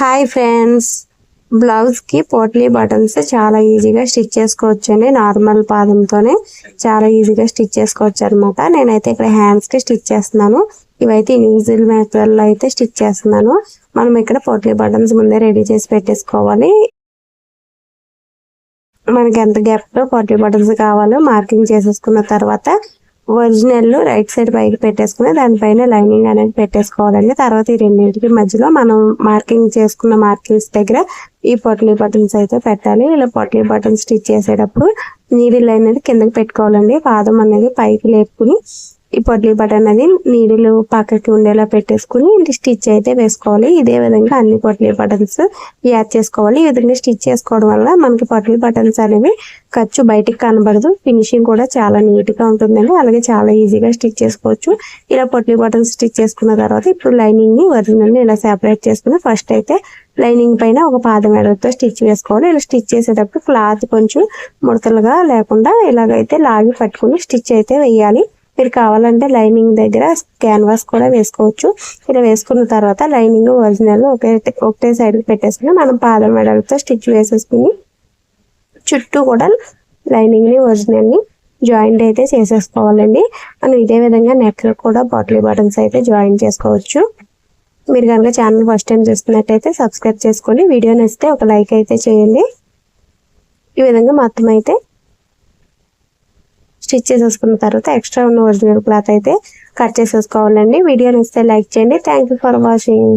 Hi friends బ్లౌజ్కి potli buttons చాలా ఈజీగా స్టిచ్ చేసుకోవచ్చు అండి నార్మల్ పాదంతోనే చాలా ఈజీగా స్టిచ్ చేసుకోవచ్చు అనమాట నేనైతే ఇక్కడ హ్యాండ్స్కి స్టిచ్ చేస్తున్నాను. ఇవైతే న్యూజిల్ మెథడ్లో అయితే స్టిచ్ చేస్తున్నాను. మనం ఇక్కడ పోట్లీ బటన్స్ ముందే రెడీ చేసి పెట్టేసుకోవాలి. మనకి ఎంత గ్యాప్లో పోట్లీ బటన్స్ కావాలో మార్కింగ్ చేసేసుకున్న తర్వాత ఒరిజినల్ రైట్ సైడ్ పైకి పెట్టేసుకుని దానిపైన లైనింగ్ అనేది పెట్టేసుకోవాలండి. తర్వాత ఈ రెండింటికి మధ్యలో మనం మార్కింగ్ చేసుకున్న మార్కింగ్స్ దగ్గర ఈ పొట్లీ బటన్స్ అయితే పెట్టాలి. ఇలా పొట్లీ బటన్స్ స్టిచ్ చేసేటప్పుడు నీడిల్ అనేది కిందకి పెట్టుకోవాలండి. పాదం అనేది పైకి లేపుకుని ఈ పొట్లీ బటన్ అనేది నీడిలు పక్కకి ఉండేలా పెట్టేసుకుని స్టిచ్ అయితే వేసుకోవాలి. ఇదే విధంగా అన్ని పొట్లీ బటన్స్ యాడ్ చేసుకోవాలి. ఈ విధంగా స్టిచ్ చేసుకోవడం వల్ల మనకి పొట్లీ బటన్స్ అనేవి ఖర్చు బయటికి కనబడదు. ఫినిషింగ్ కూడా చాలా నీట్గా ఉంటుందండి. అలాగే చాలా ఈజీగా స్టిచ్ చేసుకోవచ్చు. ఇలా పొట్లీ బటన్స్ స్టిచ్ చేసుకున్న తర్వాత ఇప్పుడు లైనింగ్ని ఇలా సెపరేట్ చేసుకుని ఫస్ట్ అయితే లైనింగ్ పైన ఒక పాదం ఎడలతో స్టిచ్ వేసుకోవాలి. ఇలా స్టిచ్ చేసేటప్పుడు క్లాత్ కొంచెం ముడతలుగా లేకుండా ఇలాగైతే లాగి పట్టుకుని స్టిచ్ అయితే వేయాలి. మీరు కావాలంటే లైనింగ్ దగ్గర క్యాన్వాస్ కూడా వేసుకోవచ్చు. ఇలా వేసుకున్న తర్వాత లైనింగ్ ఒరిజినల్ ఒకే ఒకటే సైడ్ పెట్టేసుకుని మనం పాదం మెడలతో స్టిచ్ వేసేసుకుని చుట్టూ కూడా లైనింగ్ని ఒరిజినల్ని జాయింట్ అయితే చేసేసుకోవాలండి. మనం ఇదే విధంగా నెక్లో కూడా బాటిల్ బటన్స్ అయితే జాయిన్ చేసుకోవచ్చు. మీరు కనుక ఛానల్ ఫస్ట్ టైం చూస్తున్నట్టయితే సబ్స్క్రైబ్ చేసుకొని వీడియో నచ్చితే ఒక లైక్ అయితే చేయండి. ఈ విధంగా మొత్తం అయితే స్టిచ్ చేసేసుకున్న తర్వాత ఎక్స్ట్రా ఉన్న ఒరిజినల్ క్లాత్ అయితే కట్ చేసేసుకోవాలండి. వీడియో నచ్చితే లైక్ చేయండి. Thank for watching